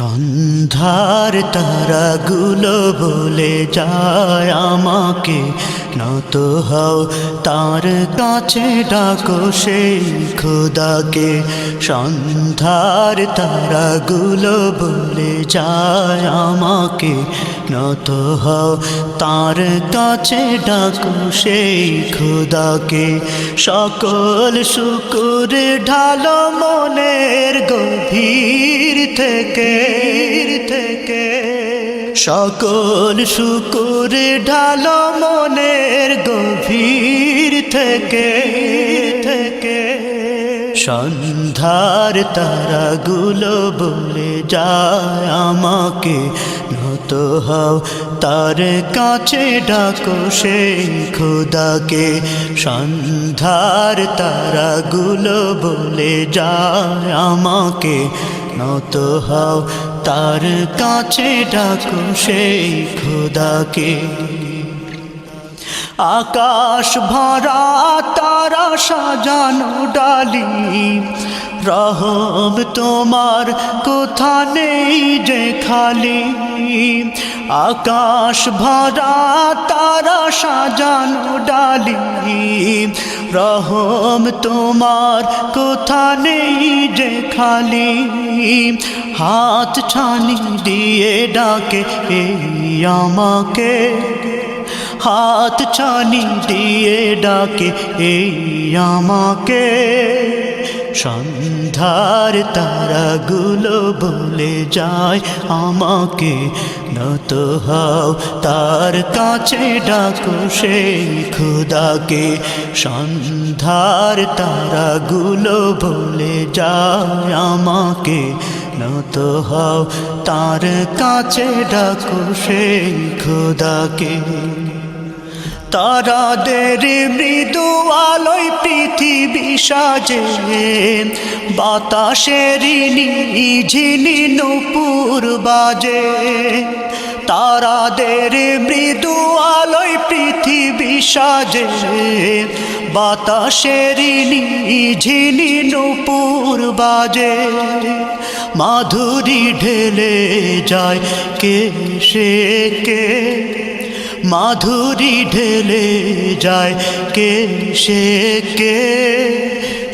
সন্ধ্যার তারাগুলো বলে যায় আমাকে। নত হও, তার কাছে ডাকো সেই খোদাকে। সন্ধ্যার তারাগুলো বলে যায় আমাকে। নত হও, তার কাছে ডাকো সেই খোদাকে। সকল শুকুর ঢালো মনের গভীর থেকে থেকে। সকল শুকুর ঢালো মনের গভীর থেকে থেকে। সন্ধ্যার তারাগুলো বলে যায় আমাকে, নত হও তার কাছে ডাকো সেই খোদাকে। সন্ধ্যার তারাগুলো বলে যায় আমাকে নত হও তার কাছে ডাকো সেই খোদাকে। আকাশ ভরা তারা সাজানো ডালি রহম তোমার কোথা নেই যে খালি? আকাশ ভরা তারা সাজানো ডালি। রহম তোমার কোথা নেই যে খালি? হাত ছানি দিয়ে ডাকে আমাকে। হাত ছানি দিয়ে ডাকে এই আমাকে। সন্ধ্যার তারাগুলো বলে যায়, আমাকে নত হও, তার কাছে ডাকো সেই খুদাকে। সন্ধ্যার তারাগুলো বলে যায়, আমাকে নত হও, তার কাছে ডাকো সেই খুদাকে। তারাদের মৃদু আলোয় পৃথিবী সাজে। বাতাসের ঝিনি নুপুর বাজে। তারাদের মৃদু আলোয় পৃথিবী সাজে। বাতাসের ঝিনি নুপুর বাজে। মাধুরী ঢেলে যায় কে সে কে? মাধুরী ঢেলে যায় কে সে কে?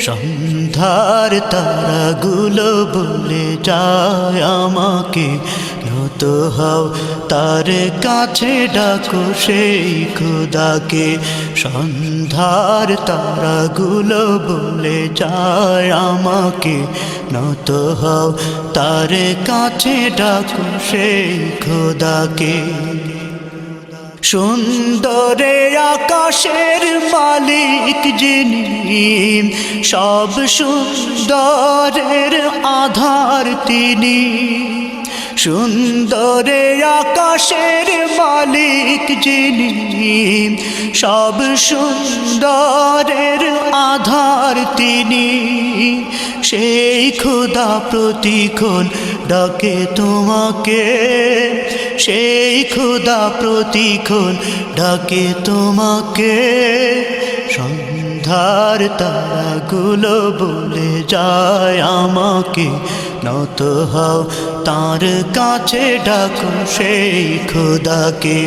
সন্ধ্যার তারাগুলো বলে যায় আমাকে, নত হও তার কাছে, ডাকো সেই খুদাকে। সন্ধ্যার তারাগুলো বলে যায় আমাকে, নত হও তার কাছে, ডাকো সেই খুদাকে। সুন্দরে আকাশের মালিক যিনি সব সুন্দরের আধার তিনি। সুন্দরে আকাশের মালিক যিনি, সব সুন্দরের আধার তিনি। সেই খুদা প্রতিক্ষণ ডাকে তোমাকে, সেই খুদা প্রতিক্ষণ ডাকে তোমাকে। সন্ধ্যার তারাগুলো বলে যায় আমাকে, নত হও তার কাছে ডাকো সেই খোদাকে।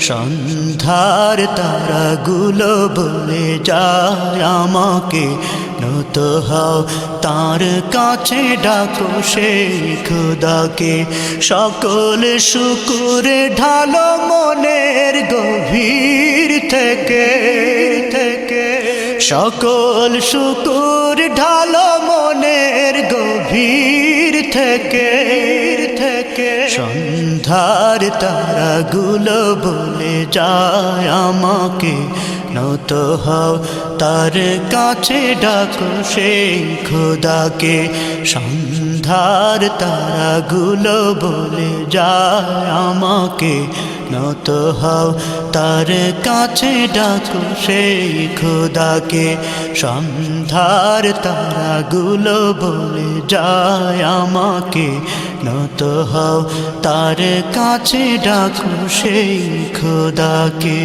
সন্ধ্যার তারাগুলো বলে যায় আমাকে, নত হও তার কাছে ডাকো সেই খোদাকে। সকল শুকুর ঢালো মনের গভীর থেকে সকল শুকুর ঢাল মনের গভীর থেকে থেকে। সন্ধ্যার তারাগুলো বলে যায় আমাকে, নত হও তার কাছে ডাকো সেই খোদাকে। সন্ধ্যার তারাগুলো বলে যায় আমাকে। নত হও তার কাছে ডাকো সেই খোদাকে। সন্ধ্যার তারাগুলো বলে যায় আমাকে। নত হও তার কাছে ডাকো সেই খোদাকে।